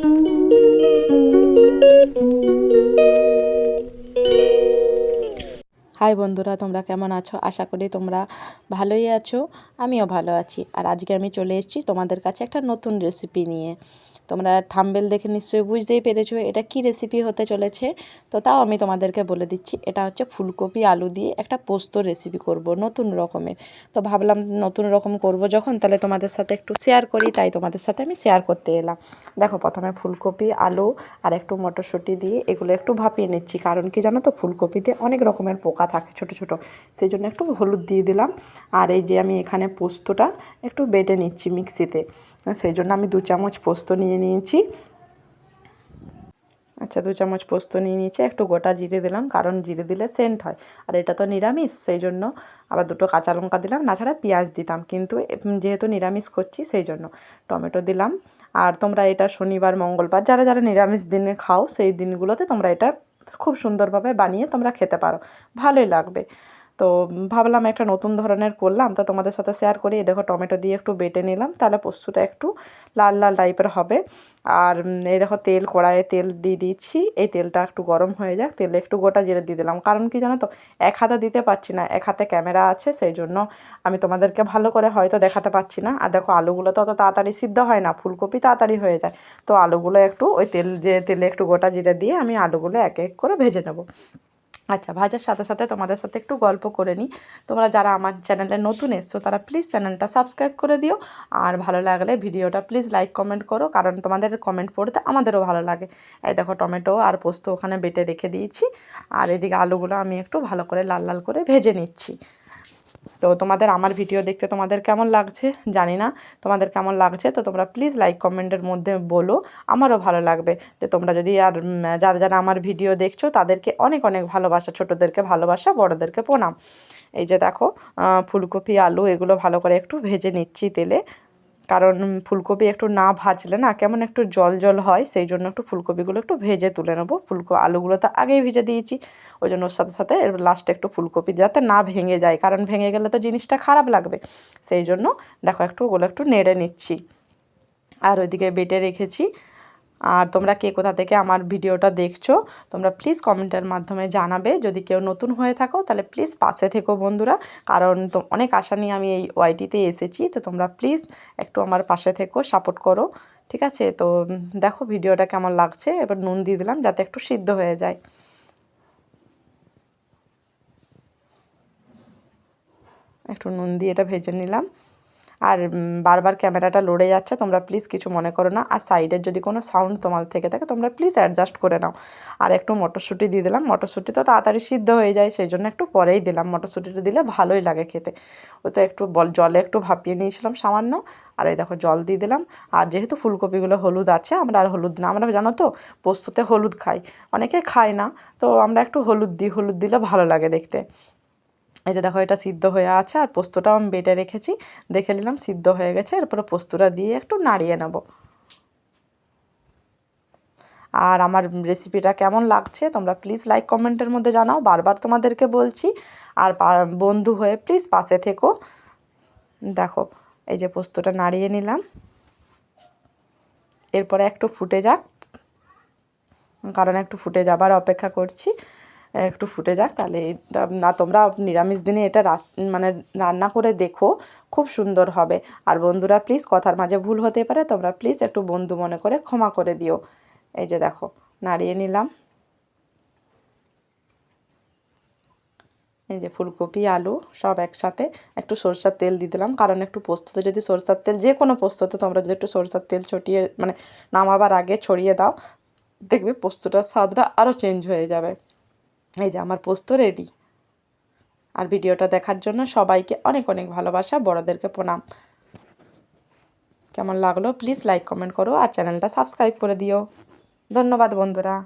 Thank you. High বন্ধুরা, তোমরা কেমন আছো? আশা করি তোমরা ভালোই আছো, আমিও ভালো আছি। আর আজকে আমি চলে এসেছি তোমাদের কাছে একটা নতুন রেসিপি নিয়ে। তোমরা থাম্বেল দেখে নিশ্চয়ই বুঝতেই পেরেছ এটা কি রেসিপি হতে চলেছে। তো তাও আমি তোমাদেরকে বলে দিচ্ছি, এটা হচ্ছে ফুলকপি আলু দিয়ে একটা পোস্ত রেসিপি করব নতুন রকমের। তো ভাবলাম নতুন রকম করব যখন, তাহলে তোমাদের সাথে একটু শেয়ার করি, তাই তোমাদের সাথে আমি শেয়ার করতে এলাম। দেখো, প্রথমে ফুলকপি, আলু আর একটু মটরশুঁটি দিয়ে এগুলো একটু ভাপিয়ে নিচ্ছি, কারণ কি জানো তো, ফুলকপিতে অনেক রকমের পোকা থাকে, ছোট ছোট। সেই জন্য একটু হলুদ দিয়ে দিলাম। আর এই যে আমি এখানে পোস্তটা একটু বেটে নিচ্ছি মিক্সিতে। সেই জন্য আমি দু চামচ পোস্ত নিয়ে নিয়েছি। আচ্ছা দু চামচ পোস্ত নিয়ে নিয়েছি। একটু গোটা জিরে দিলাম, কারণ জিরে দিলে সেন্ট হয়। আর এটা তো নিরামিষ সেই জন্য আবার দুটো কাঁচা লঙ্কা দিলাম। না ছাড়া পেঁয়াজ দিতাম, কিন্তু যেহেতু নিরামিষ করছি সেই জন্য টমেটো দিলাম। আর তোমরা এটা শনিবার, মঙ্গলবার, যারা যারা নিরামিষ দিনে খাও, সেই দিনগুলোতে তোমরা এটা খুব সুন্দরভাবে বানিয়ে তোমরা খেতে পারো। ভালোই লাগবে। তো ভাবলাম একটা নতুন ধরনের করলাম, তো তোমাদের সাথে শেয়ার করি। দেখো টমেটো দিয়ে একটু বেটে নিলাম, তাহলে পোস্তটা একটু লাল লাল টাইপের হবে। আর এই দেখো তেল, কড়াইয়ে তেল দিয়ে দিচ্ছি, এই তেলটা একটু গরম হয়ে যাক, তেলে একটু গোটা জিরে দিয়ে দিলাম। কারণ কি জানো তো, এক হাতে দিতে পারছি না, এক হাতে ক্যামেরা আছে, সেই জন্য আমি তোমাদেরকে ভালো করে হয়তো দেখাতে পারছি না। আর দেখো আলুগুলো তো অত তাড়াতাড়ি সিদ্ধ হয় না, ফুলকপি তাড়াতাড়ি হয়ে যায়। তো আলুগুলো একটু ওই তেল যে তেলে একটু গোটা জিরে দিয়ে আমি আলুগুলো এক এক করে ভেজে নেব। আচ্ছা ভাজার সাথে সাথে তোমাদের সাথে একটু গল্প করে নিই। তোমরা যারা আমার চ্যানেলে নতুন এসছো, তারা প্লিজ চ্যানেলটা সাবস্ক্রাইব করে দিও। আর ভালো লাগলে ভিডিওটা প্লিজ লাইক কমেন্ট করো, কারণ তোমাদের কমেন্ট পড়তে আমাদেরও ভালো লাগে। এই দেখো, টমেটো আর পোস্ত ওখানে বেটে রেখে দিয়েছি। আর এদিকে আলুগুলো আমি একটু ভালো করে লাল লাল করে ভেজে নিচ্ছি। তো তোমাদের আমার ভিডিও দেখতে তোমাদের কেমন লাগছে? জানি না। তোমাদের কেমন লাগছে? তো তোমরা প্লিজ লাইক কমেন্টের মধ্যে বলো। আমারও ভালো লাগবে। যে তোমরা যদি আর যারা যারা আমার ভিডিও দেখছ, তাদেরকে অনেক অনেক ভালোবাসা, ছোটোদেরকে ভালোবাসা, বড়োদেরকে প্রণাম। এই যে দেখো ফুলকপি, আলু, এগুলো ভালো করে একটু ভেজে নিচ্ছি তেলে। কারণ ফুলকপি একটু না ভাজলে না কেমন একটু জল জল হয়, সেই জন্য একটু ফুলকপিগুলো একটু ভেজে তুলে নেব। ফুলকপি আলুগুলো তো আগেই ভেজে দিয়েছি ওই জন্য ওর সাথে সাথে লাস্টে একটু ফুলকপি যাতে না ভেঙে যায়, কারণ ভেঙে গেলে তো জিনিসটা খারাপ লাগবে। সেই জন্য দেখো একটু ওগুলো একটু নেড়ে নিচ্ছি। আর ওইদিকে বেটে রেখেছি আর তোমরা কে কোথা থেকে আমার ভিডিওটা দেখছ, তোমরা প্লিজ কমেন্টের মাধ্যমে জানাবে। যদি কেউ নতুন হয়ে থাকো, তাহলে প্লিজ পাশে থেকো বন্ধুরা। কারণ তো অনেক আশা নিয়ে আমি এই ওয়াইটিতে এসেছি, তো তোমরা প্লিজ একটু আমার পাশে থেকো সাপোর্ট করো। ঠিক আছে? তো দেখো ভিডিওটা কেমন লাগছে। এবার নুন দিয়ে দিলাম যাতে একটু সিদ্ধ হয়ে যায়। একটু নুন দিয়ে এটা ভেজে নিলাম। আর বারবার ক্যামেরাটা লড়ে যাচ্ছে, তোমরা প্লিজ কিছু মনে করো না। আর সাইডের যদি কোনো সাউন্ড তোমার থেকে থাকে, তোমরা প্লিজ অ্যাডজাস্ট করে নাও। আর একটু মটরশুঁটি দিয়ে দিলাম। মটরশুঁটি তো তাড়াতাড়ি সিদ্ধ হয়ে যায়, সেই জন্য একটু পরেই দিলাম। মটরশুঁটিটা দিলে ভালোই লাগে খেতে। ও তো একটু জলে একটু ভাপিয়ে নিয়েছিলাম সামান্য। আর এই দেখো জল দিয়ে দিলাম। আর যেহেতু ফুলকপিগুলো হলুদ আছে, আমরা আর হলুদ না, আমরা জানো তো, পোস্ততে হলুদ খাই। অনেকে খায় না, তো আমরা একটু হলুদ দিই, হলুদ দিলে ভালো লাগে দেখতে। এই যে দেখো, এটা সিদ্ধ হয়ে আছে আর পোস্তটাও আমি বেটে রেখেছি। দেখে নিলাম সিদ্ধ হয়ে গেছে, এরপরে পোস্তটা দিয়ে একটু নাড়িয়ে নেব। আর আমার রেসিপিটা কেমন লাগছে, তোমরা প্লিজ লাইক কমেন্টের মধ্যে জানাও। বারবার তোমাদেরকে বলছি, আর বন্ধু হয়ে প্লিজ পাশে থেকো। দেখো, এই যে পোস্তটা নাড়িয়ে নিলাম। এরপরে একটু ফুটে যাক, কারণ একটু ফুটে যাবার অপেক্ষা করছি। একটু ফুটে যাক, তাহলে এটা, না, তোমরা নিরামিষ দিনে এটা মানে রান্না করে দেখো, খুব সুন্দর হবে। আর বন্ধুরা প্লিজ কথার মাঝে ভুল হতে পারে, তোমরা প্লিজ একটু বন্ধু মনে করে ক্ষমা করে দিও। এই যে দেখো, নাড়িয়ে নিলাম। এই যে ফুলকপি, আলু সব একসাথে একটু সরষার তেল দিয়ে দিলাম, কারণ একটু পোস্ততে যদি সরষার তেল, যে কোনো পোস্ততে তোমরা যদি একটু সরষার তেল ছটিয়ে মানে নামাবার আগে ছড়িয়ে দাও, দেখবে পোস্তটার স্বাদটা আরও চেঞ্জ হয়ে যাবে। এই যে আমার পোস্ত রেডি আর ভিডিওটা দেখার জন্য সবাইকে অনেক অনেক ভালোবাসা, বড়দেরকে প্রণাম। কেমন লাগল? প্লিজ লাইক কমেন্ট করো আর চ্যানেলটা সাবস্ক্রাইব করে দিও। ধন্যবাদ বন্ধুরা।